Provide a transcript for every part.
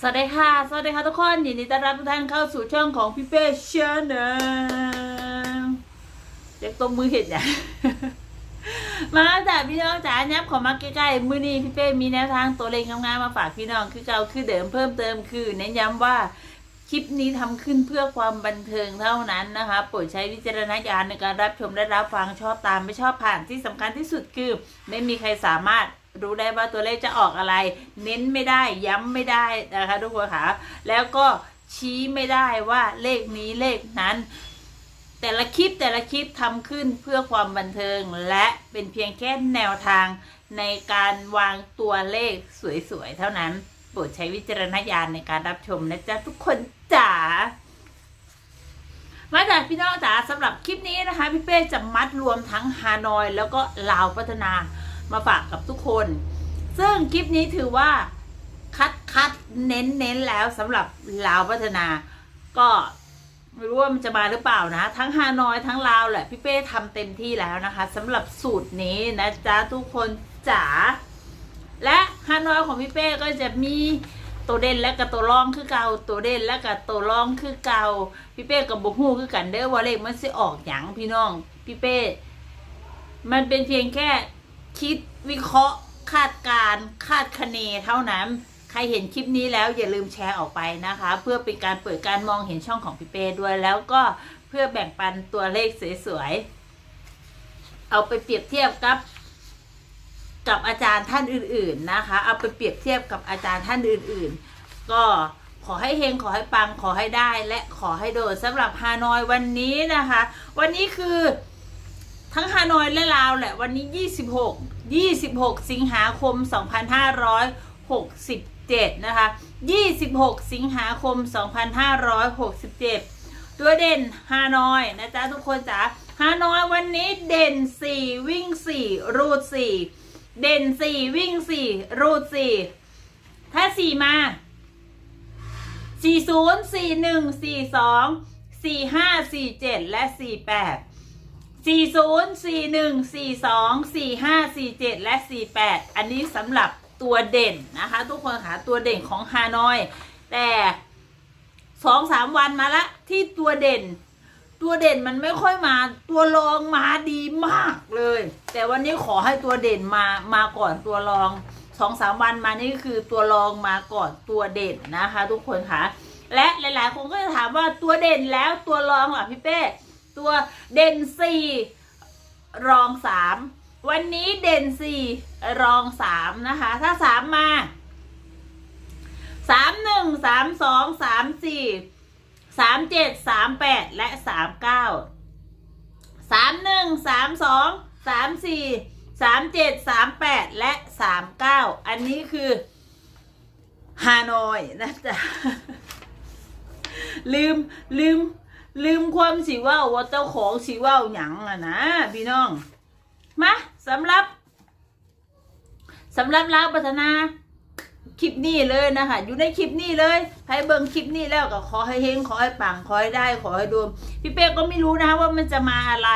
สวัสดีค่ะ สวัสดีค่ะทุกคนยินดีต้อนรับทุกท่านเข้าสู่ช่องของพี่เป้ชาแนลเด็กตรงมือเห็นอย่างมาจ้ะพี่น้องจ๋ายับขอมาใกล้ๆมือนี้พี่เป้มีแนวทางตัวเลขงามๆมาฝากพี่น้องคือเก่าคือเดิมเพิ่มเติมคือเน้นย้ำว่าคลิปนี้ทำขึ้นเพื่อความบันเทิงเท่านั้นนะคะโปรดใช้วิจารณญาณในการรับชมและรับฟังชอบตามไม่ชอบผ่านที่สำคัญที่สุดคือ ไม่มีใครสามารถ รู้ได้ว่าตัวเลขจะออกอะไร เน้นไม่ได้ย้ำไม่ได้นะคะทุกคนค่ะแล้วก็ชี้ไม่ได้ว่าเลขนี้เลขนั้น แต่ละคลิปแต่ละคลิปทำขึ้นเพื่อความบันเทิงและเป็นเพียงแค่แนวทางในการวางตัวเลขสวยๆ เท่านั้นโปรดใช้วิจารณญาณในการรับชมนะจ๊ะทุกคนจ๋ามาจากพี่น้องจ๋าสำหรับคลิปนี้นะคะ พี่เป้จะมัดรวมทั้งฮานอย แล้วก็ลาวพัฒนา มาฝากกับทุกคน ซึ่งคลิปนี้ถือว่าคัดคัดเน้นเน้นแล้วสำหรับลาวพัฒนา ก็ไม่รู้ว่ามันจะมาหรือเปล่านะ ทั้งฮานอยทั้งลาวแหละพี่เป้ทำเต็มที่แล้วนะคะสำหรับสูตรนี้นะจ๊ะทุกคนจ๋าและฮานอยของพี่เป้ก็จะมีตัวเด่นและกับตัวรองคือเก่าตัวเด่นและกับตัวรองคือเก่าพี่เป้กับบุฮู้คือกันเด้อว่าเลขมันสิออกหยังพี่น้องพี่เป้ มันเป็นเพียงแค่ คิดวิเคราะห์คาดการคาดคะเนเท่านั้น ใครเห็นคลิปนี้แล้วอย่าลืมแชร์ออกไปนะคะ เพื่อเป็นการเปิดการมองเห็นช่องของพี่เป้ด้วยแล้วก็เพื่อแบ่งปันตัวเลขสวยๆ เอาไปเปรียบเทียบกับ กับอาจารย์ท่านอื่น ๆนะคะ เอาไปเปรียบเทียบกับอาจารย์ท่านอื่น ๆ ก็ขอให้เฮงขอให้ปังขอให้ได้ และขอให้โดดสำหรับฮานอยวันนี้นะคะ วันนี้คือ ทั้งฮานอยและลาวแหละวันนี้ 26 26 สิงหาคม 2567 นะคะ 26 สิงหาคม 2567 ตัวเด่นฮานอยนะจ๊ะทุกคนจ๋าฮานอยวันนี้เด่น 4 วิ่ง 4 รูด 4 เด่น 4 วิ่ง 4 รูด 4 ถ้า 4 มา 40 41 42 45 47 และ 48 สี่ศูนย์สี่หนึ่งสี่สองสี่ห้าสี่เจ็ดและสี่แปดอันนี้สำหรับตัวเด่นนะคะ ทุกคนค่ะตัวเด่นของฮานอย แต่สองสามวันมาละ ที่ตัวเด่น ตัวเด่นมันไม่ค่อยมา ตัวรองมาดีมากเลย แต่วันนี้ขอให้ตัวเด่นมามาก่อนตัวรองสองสามวันมานี่คือตัวรองมาก่อนตัวเด่นนะคะ ทุกคนค่ะและหลาย ๆ คนก็จะถามว่าตัวเด่นแล้วตัวรองอะพี่เป้ ตัวเด่นสี่รองสามวันนี้เด่นสี่รองสามนะคะ ถ้าสามมาสามหนึ่งสามสองสามสี่สามเจ็ดสามแปดและสามเก้าสามหนึ่งสามสองสามสี่สามเจ็ดสามแปดและสามเก้าอันนี้คือฮานอยนะจ๊ะลืมลืม ลืมความสิเว่าว่าเจ้าของสิเว่าหยังอะนะพี่น้องมาสำหรับสำหรับลาวพัฒนาคลิปนี้เลยนะคะอยู่ในคลิปนี้เลยใครเบิ่งคลิปนี้แล้วก็ขอให้เฮงขอให้ปังขอให้ได้ขอให้ดูพี่เป้ก็ไม่รู้นะว่ามันจะมาอะไร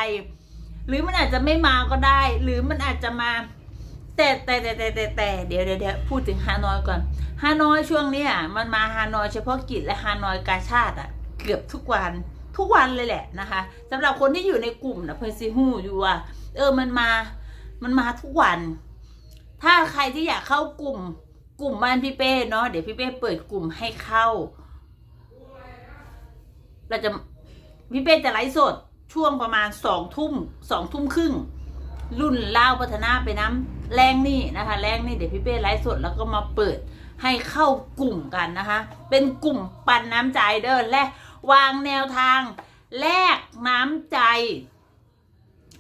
หรือมันอาจจะไม่มาก็ได้ หรือมันอาจจะมา แต่แต่แต่แต่แต่แต่เดี๋ยวเดี๋ยวเดี๋ยวพูดถึงฮานอยก่อนฮานอยช่วงเนี้ยมันมาฮานอยเฉพาะกิจและฮานอยกาชาติอะเกือบทุกวัน ทุกวันเลยแหละนะคะสำหรับคนที่อยู่ในกลุ่มนะเพื่อนซีฮูอยู่ว่าเออมันมามันมาทุกวัน ถ้าใครที่อยากเข้ากลุ่ม กลุ่มบ้านพี่เป้เนาะเดี๋ยวพี่เป้เปิดกลุ่มให้เข้า เราจะพี่เป้จะไลฟ์สดช่วงประมาณสองทุ่มสองทุ่มครึ่ง รุ่นเล่าพัฒนาไปน้ำแรงนี่นะคะ แรงนี่เดี๋ยวพี่เป้ไลฟ์สดแล้วก็มาเปิดให้เข้ากลุ่มกันนะคะ เป็นกลุ่มปันน้ำใจเด้อและ วางแนวทางแลกน้ำใจ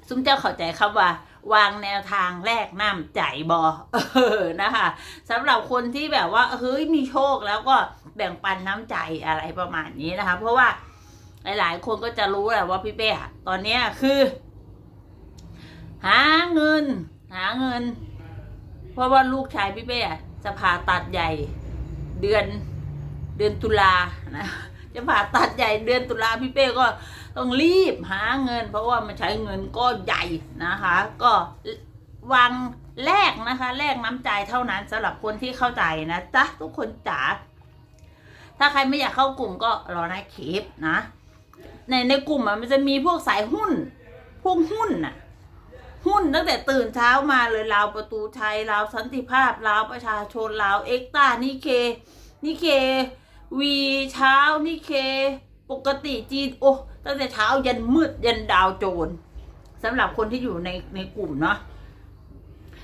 ซุ้มเจ้าเข้าใจครับว่า วางแนวทางแลกน้ำใจบอเออนะคะสำหรับคนที่แบบว่าเฮ้ยมีโชคแล้วก็แบ่งปันน้ำใจอะไรประมาณนี้นะคะ เพราะว่าหลาย ๆ คนก็จะรู้แหละว่าพี่เป้อะตอนเนี้ยคือ หาเงิน หาเงิน เพราะว่าลูกชายพี่เป้อะจะผ่าตัดใหญ่เดือนเดือนตุลานะ จะผ่าตัดใหญ่เดือนตุลาพี่เป้ก็ต้องรีบหาเงิน เพราะว่ามันใช้เงินก็ใหญ่นะคะ ก็วางแลกนะคะแลกน้ำใจเท่านั้นสำหรับคนที่เข้าใจนะจ๊ะทุกคนจ๋าถ้าใครไม่อยากเข้ากลุ่มก็รอในคลิปนะ ในในกลุ่มอะมันจะมีพวกสายหุ้น พวกหุ้นน่ะหุ้นตั้งแต่ตื่นเช้ามาเลยลาวประตูชัยลาวสันติภาพลาวประชาชนลาวเอ็กต้านิเคนิเค วีเช้านิเค ปกติจีนโอ้ตั้งแต่เช้ายันมืดยันดาวโจรสำหรับคนที่อยู่ในในกลุ่มเนาะ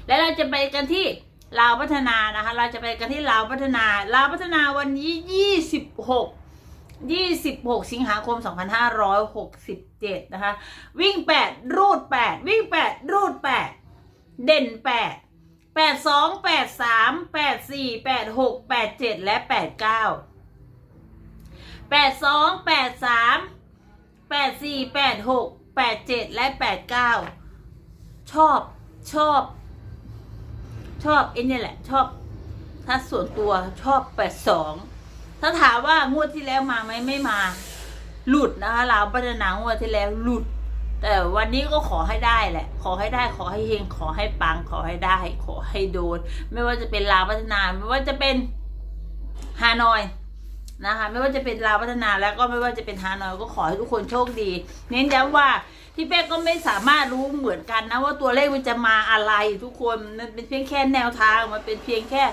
แล้วเราจะไปกันที่ลาวพัฒนานะคะ เราจะไปกันที่ลาวพัฒนาลาวพัฒนาวันนี้ยี่สิบหก26สิบหกสิงหาคม2567นห้าร้อยหกสิบเจ็ดนะคะ วิ่ง8รูด8วิ่ง8รูด8เด่น8 82 83 84 86 87และ89 82 83 84 86 87 แปดสองแปดสามแปดสี่แปดหกแปดเจ็ดและ89ชอบชอบ ชอบไอ้นี่แหละ ชอบ ถ้าส่วนตัวชอบ82ถ้าถามว่างวดที่แล้วมาไหมไม่มา หลุดนะคะลาวพัฒนางวดที่แล้วหลุด แต่วันนี้ก็ขอให้ได้แหละ ขอให้ได้ขอให้เฮงขอให้ปังขอให้ได้ ขอให้โดน ไม่ว่าจะเป็นลาวพัฒนาไม่ว่าจะเป็นฮานอย นะคะ ไม่ว่าจะเป็นลาวพัฒนาแล้วก็ไม่ว่าจะเป็นฮานอยก็ขอให้ทุกคนโชคดี เน้นย้ำว่าพี่เป้ก็ไม่สามารถรู้เหมือนกันนะว่าตัวเลขมันจะมาอะไรทุกคนมันเป็นเพียงแค่แนวทางมันเป็นเพียงแค่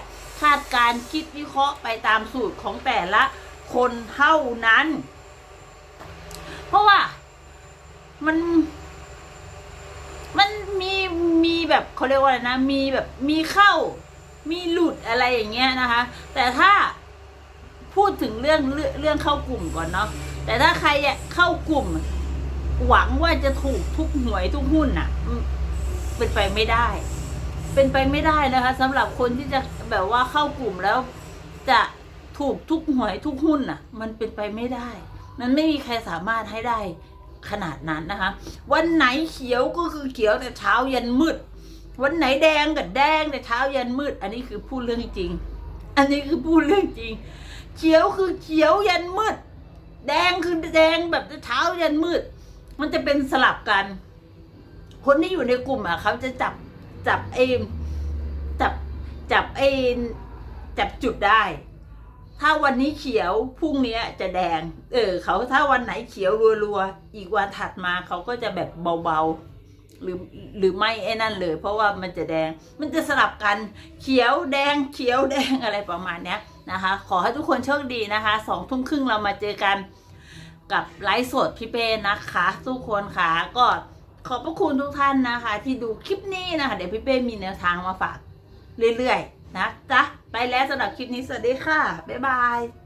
คาดการคิดวิเคราะห์ไปตามสูตรของแต่ละคนเท่านั้น เพราะว่ามันมันมีมีแบบเขาเรียกว่าอะไรนะ มีแบบมีเข้ามีหลุดอะไรอย่างเงี้ยนะคะ แต่ถ้า พูดถึงเรื่องเรื่องเข้ากลุ่มก่อนเนาะแต่ถ้าใครอะเข้ากลุ่ม หวังว่าจะถูกทุกหวยทุกหุ้นน่ะเป็นไปไม่ได้ เป็นไปไม่ได้นะคะสำหรับคนที่จะแบบว่าเข้ากลุ่มแล้ว จะถูกทุกหวยทุกหุ้นน่ะ มันเป็นไปไม่ได้ มันไม่มีใครสามารถให้ได้ขนาดนั้นนะคะ วันไหนเขียวก็คือเขียวแต่เช้ายันมืด วันไหนแดงก็แดงแต่เช้ายันมืด อันนี้คือพูดเรื่องจริง อันนี้คือพูดเรื่องจริง เขียวคือเขียวยันมืด แดงคือแดงแบบเช้ายันมืด มันจะเป็นสลับกัน คนที่อยู่ในกลุ่มอะเขาจะจับจับไอ้จับจับไอ้จับจุดได้ ถ้าวันนี้เขียวพรุ่งนี้จะแดง เออเขาถ้าวันไหนเขียวรัวๆอีกวันถัดมาเขาก็จะแบบเบาๆหรือหรือไม่ไอ้นั่นเลย เพราะว่ามันจะแดง มันจะสลับกันเขียวแดงเขียวแดงอะไรประมาณเนี้ย นะคะ ขอให้ทุกคนโชคดีนะคะสองทุ่มครึ่งเรามาเจอกันกับไลฟ์สดพี่เป้นะคะ ทุกคนค่ะก็ขอบพระคุณทุกท่านนะคะ ที่ดูคลิปนี้นะคะ เดี๋ยวพี่เป้มีแนวทางมาฝากเรื่อยๆนะจ๊ะไปแล้วสำหรับคลิปนี้สวัสดีค่ะ บ๊ายบาย